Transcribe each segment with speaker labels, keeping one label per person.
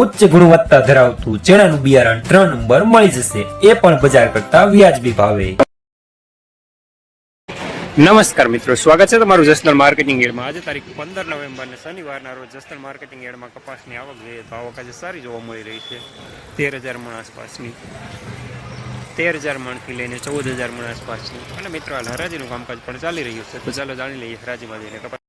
Speaker 1: ઉચ્ચ ગુણવત્તા ધરાવતું ચણાનું બિયારણ ત્રણ નંબર મળી જશે. એ પણ બજાર કરતા વ્યાજબી ભાવે.
Speaker 2: નમસ્કાર મિત્રો, સ્વાગત છે તમારું જસનલ માર્કેટિંગ એડમાં. આજે તારીખ પંદર નવેમ્બર નવેમ્બરને શનિવારના રોજ જસનલ માર્કેટિંગ એડમાં કપાસની આવક જોઈએ તો આવક આજે સારી જોવા મળી રહી છે. તેર હજાર મણ આસપાસની. તેર હજાર મણથી લઈને ચૌદ હજાર મણ આસપાસની. અને મિત્રો, હાલ હરાજીનું કામકાજ પણ ચાલી રહ્યું છે. તો ચાલો જાણી લઈએ હરાજીમાં જઈને કપાસ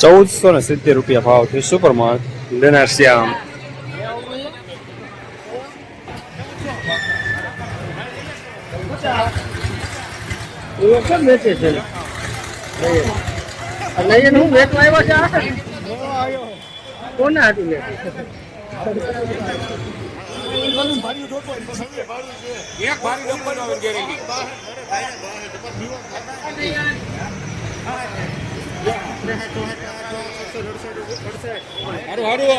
Speaker 2: ચૌદસો ને સિત્તેર રૂપિયા ભાવ છે. સુપર માર્ક લેનાર શ્યામ
Speaker 3: લઈને હું વેચવા આવ્યો છે? આ? કોને હાટું લે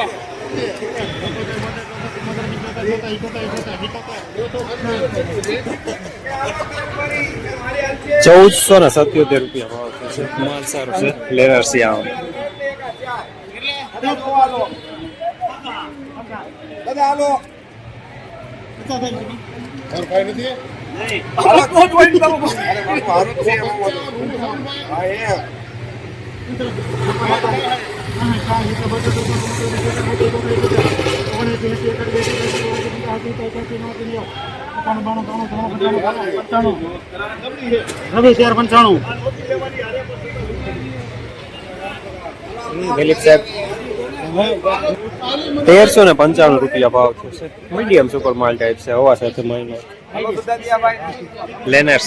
Speaker 2: ચૌદસો ને સત્યોતેર રૂપિયા ભાવ છે માલ સારો છે લેનાર શ્યામ
Speaker 3: રવિ તેર પંચાણું.
Speaker 2: દિલીપ સાહેબ. તેરસો ને પંચાણું રૂપિયા ભાવ છે મીડિયમ સુપર માલ ટાઈપ છે હવા સાથે મહિનો લેનાર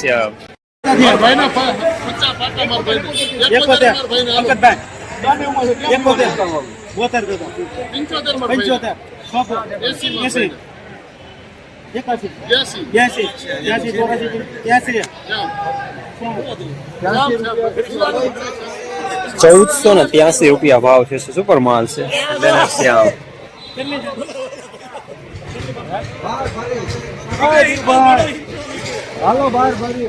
Speaker 3: પંચોતેર એસી
Speaker 2: ચૌદસો ને ત્યાસી રૂપિયા ભાવ છે સુપર માલ છે.
Speaker 3: હાલો બાર ભરી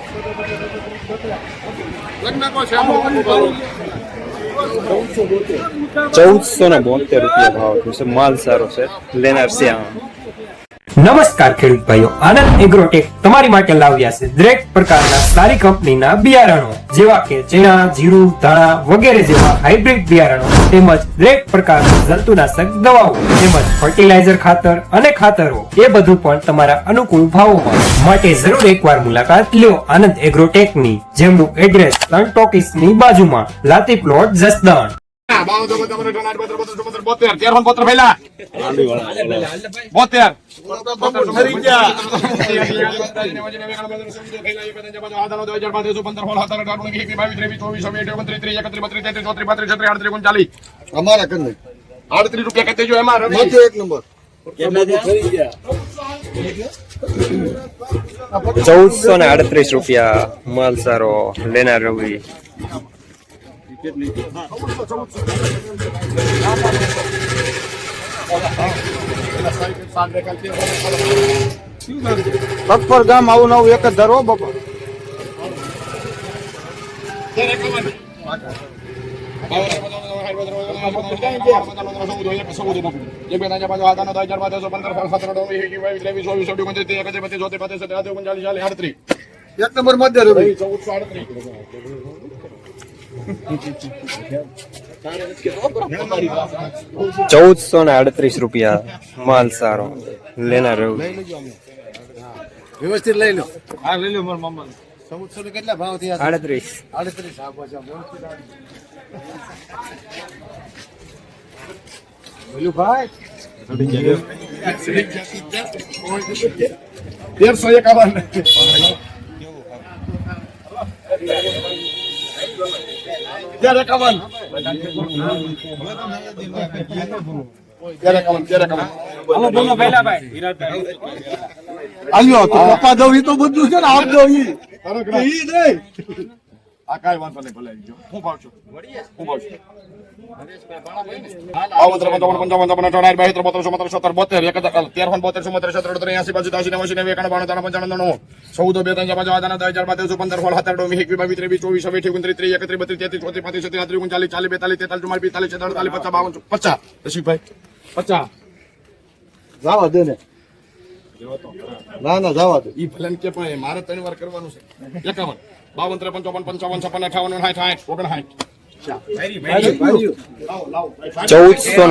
Speaker 2: ચૌદસો ને બોતેર રૂપિયા ભાવ છે. માલ સારો છે. લેનાર શ્યામ
Speaker 1: નમસ્કાર ખેડૂત ભાઈઓ, આનંદ એગ્રોટેક તમારી માટે લાવ્યા છે દરેક પ્રકારના સારી કંપનીના બિયારણો, જેવા કે ચણા, જીરું, ધાણા વગેરે જેવા હાઇબ્રિડ બિયારણો, તેમજ દરેક પ્રકારના જંતુનાશક દવાઓ, તેમજ ફર્ટિલાઇઝર ખાતર અને ખાતરો, એ બધું પણ તમારા અનુકૂળ ભાવોમાં. માટે જરૂર એકવાર મુલાકાત લ્યો આનંદ એગ્રોટેકની જેમનું એડ્રેસ સન ટોકીસની બાજુમાં, લાતી પ્લોટ જસદણ.
Speaker 4: બોતેર. તેર પણ પત્ર પહેલા? બોતેર.
Speaker 5: અમારા કને
Speaker 4: આડત્રીસ રૂપિયા કહેતે જો એમાં
Speaker 5: એક નંબર.
Speaker 2: ચૌદસો ને આડત્રીસ રૂપિયા માલ સારો લેનાર રવિ.
Speaker 3: પગપર ગામ આવું નવું એક જ ધરો બાપા એક નંબર મધ્ય રે ભાઈ
Speaker 2: ચૌદસો ને આડત્રીસ રૂપિયા માલ સારો. લેનાર રહ્યું
Speaker 3: વ્યવસ્થિત લઈ લો. હા લઈ લો મારા મામા ચૌદસો ને કેટલા ભાવ થયા?
Speaker 2: આડત્રીસ.
Speaker 3: આડત્રીસ હા પાછા બોલું ભાઈ.
Speaker 4: તેરસો એકાવન તેર એકાવન તેર એકાવન તેર એકાવન
Speaker 3: આલ્યો તો પપ્પા દઉં ઈ તો બધું છે ને આપ દઉં ઈ ઈ નહીં
Speaker 4: આ કાંઈ વાંધો નહીં ભલે જો હું ભાવ છું હું ભાવ છું આવો ત્રણ પંચાવન પંચાવન છપ્પન અઠાવન બાવીસ ત્રણ બત્રીસ ચોત્રીસ સત્તર બોતેર એક તેર ફોન બોતેર ચુમ્મોતેર સત્તર અઠાર એસી બાજુ એસી નેવું નેવું બાણું ત્રણ પંચાણું નવ્વાણું ચૌદ બે ત્રણ પાંચ દસ હજાર બાર પંદર સોળ સત્તર બાવીસ ત્રેવીસ ચોવીસ છવ્વીસ અઠ્યાવીસ ત્રીસ એકત્રીસ બત્રીસ તેત્રીસ ચોત્રીસ પાંત્રીસ છત્રીસ ઓગણચાલીસ ચાલીસ બેતાલીસ તેતાલીસ ચુમ્માલીસ પિસ્તાલીસ છેતાલીસ પચાસ બાવન પચાસ રસીભાઈ પચાસ
Speaker 3: જાવા દે ને ના ના જાવા દે
Speaker 4: ઈ ભલે કે પણ મારે ત્રણ વાર કરવાનું છે એકાવન બાવન ત્રેપન ચોપન પંચાવન છપ્પન અઠાવન સાઠ સાઠ ઓગણસાઠ
Speaker 2: ચૌદસો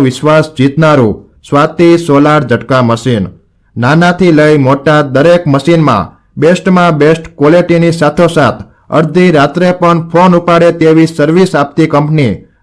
Speaker 5: વિશ્વાસ જીતનારું સ્વાતિ સોલાર ઝટકા મશીન નાનાથી લઈ મોટા દરેક મશીનમાં બેસ્ટમાં બેસ્ટ ક્વોલિટીની સાથોસાથ અડધી રાત્રે પણ ફોન ઉપાડે તેવી સર્વિસ આપતી કંપની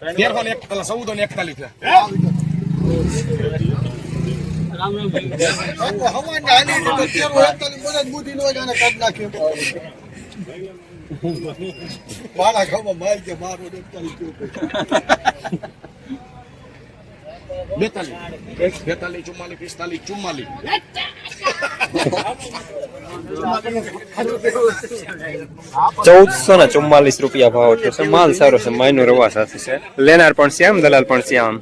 Speaker 4: તેરસો ને એક પેલા ચૌદો ને એકતાલીસ
Speaker 3: એકતાલીસ મારા ઘરમાં માલ કે મારો એકતાલીસ
Speaker 4: બેતાલીસ બેતાલીસ ચુમ્માલીસ પિસ્તાલીસ ચુમ્માલીસ.
Speaker 2: ચૌદસો ને ચુમ્માલીસ રૂપિયા ભાવ છે. માલ સારો છે, માયનો રવા સાથે છે. લેનાર પણ શ્યામ દલાલ પણ શ્યામ